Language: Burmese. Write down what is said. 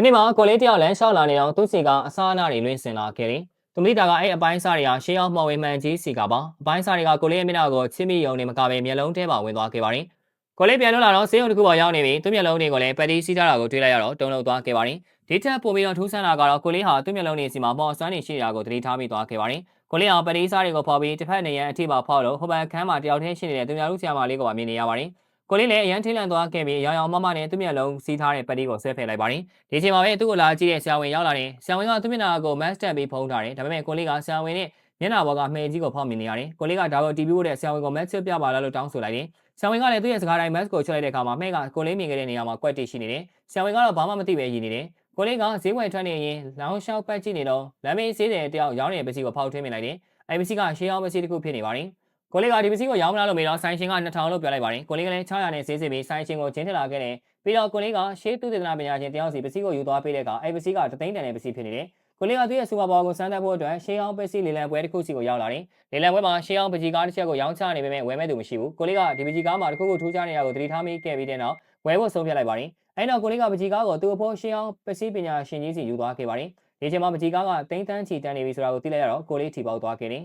ဒီနေ့မှာကိုလေးတယောက်လမ်းလျှောက်လာနေတော့သူ့စီကအစားအနာတွေလွင့်စင်လာခဲ့တယ်။သူမိတာကအဲ့အပိုင်းစားတွေကရှေးအောင်မှော်ဝေမှန်ကြီးစီကပါအပိုင်းစားတွေကကိုလေးရဲ့မျက်နှာကိုချစ်မိယုံနေမကပဲမျက်လုံးထဲမှာဝင်သွားခဲ့ပါတယ်။ကိုလေးပြန်လွတ်လာတော့ဆေးရုံတစ်ခုပေါ်ရောက်နေပြီသူ့မျက်လုံးတွေကိုလည်းပက်တီးစီးထားတာကိုတွေ့လိုက်ရတော့တုန်လှုပ်သွားခဲ့ပါတယ်။ဒီချက်ပုံပြီးတော့ထူးဆန်းတာကတော့ကိုလေးဟာသူ့မျက်လုံးတွေစီမှာပေါ်ဆန်းနေရှိတာကိုသတိထားမိသွားခဲ့ပါတယ်။ကိုလေးဟာပက်တီးစားတွေကိုဖော်ပြီးတစ်ဖက်နေရန်အထိပါဖောက်လို့ဟိုဘက်ခန်းမှာတယောက်တည်းရှိနေတဲ့သူများတို့ဆရာမလေးကိုပါမြင်နေရပါတယ်။ ကိုလေးလည်းအရန်ထိလန့်သွားခဲ့ပြီးရောင်ရောင်မမနဲ့သူ့မျက်လုံးစီးထားတဲ့ပက်တီးကိုဆွဲဖယ်လိုက်ပါတယ်။ဒီချိန်မှာပဲသူ့ကိုလာကြည့်တဲ့ဆရာဝန်ရောက်လာတယ်။ဆရာဝန်ကသူ့မျက်နှာကိုမတ်တက်ပြီးဖုံးထားတယ်။ဒါပေမဲ့ကိုလေးကဆရာဝန်နဲ့မျက်နှာပေါ်ကမှဲကြီးကိုဖောက်မြင်နေရတယ်။ကိုလေးကဒါကိုတီးပြီးတဲ့ဆရာဝန်ကိုမတ်ချပြပါလားလို့တောင်းဆိုလိုက်တယ်။ဆရာဝန်ကလည်းသူ့ရဲ့စကားတိုင်းမတ်ကိုချွတ်လိုက်တဲ့အခါမှာမှဲကကိုလေးမြင်ခဲ့တဲ့နေရာမှာကွက်တိရှိနေတယ်။ဆရာဝန်ကတော့ဘာမှမသိပဲရည်နေတယ်။ကိုလေးကဈေးဝယ်ထွက်နေရင်လောင်းရှောက်ပတ်ကြည့်နေတော့လမ်းမေးဈေးတယ်တယောက်ရောင်းနေတဲ့ပစ္စည်းကိုဖောက်ထွင်းမိလိုက်တယ်။အဲဒီပစ္စည်းကရှေးအောင်ပစ္စည်းတစ်ခုဖြစ်နေပါတယ်။ ကိုလေးကဒီပစ္စည်းကိုရောင်းမလားလို့မေးတော့ဆိုင်ရှင်က2000လို့ပြောလိုက်ပါတယ်ကိုလေးကလည်း600နဲ့ဈေးစစ်ပြီးဆိုင်ရှင်ကိုချင်းထလာခဲ့တယ်ပြီးတော့ကိုလေးကရှေးသူသေသနာပညာရှင်တယောက်စီပစ္စည်းကိုယူသွားပေးတဲ့အခါအဲဒီပစ္စည်းကတသိန်းတန်တဲ့ပစ္စည်းဖြစ်နေတယ်ကိုလေးကသူ့ရဲ့စူပါဘောကိုစမ်းသပ်ဖို့အတွက်ရှေးအောင်ပစ္စည်းလေလံပွဲတစ်ခုစီကိုရောက်လာတယ်လေလံပွဲမှာရှေးအောင်ပကြီးကားတစ်ချက်ကိုရောင်းချနေပေမဲ့ဝယ်မဲ့သူမရှိဘူးကိုလေးကဒီပကြီးကားမှာတစ်ခုခုထူးခြားနေတာကိုသတိထားမိခဲ့ပြီးတဲ့နောက်ဝယ်ဖို့ဆုံးဖြတ်လိုက်ပါတယ်အဲနောက်ကိုလေးကပကြီးကားကိုသူ့အဖို့ရှေးအောင်ပစ္စည်းပညာရှင်ကြီးစီယူသွားခဲ့ပါတယ်ဒီချိန်မှာပကြီးကားကတိန်းတန်းချီတန်းနေပြီဆိုတာကိုသိလိုက်ရတော့ကိုလေးထီပေါက်သွားခဲ့တယ်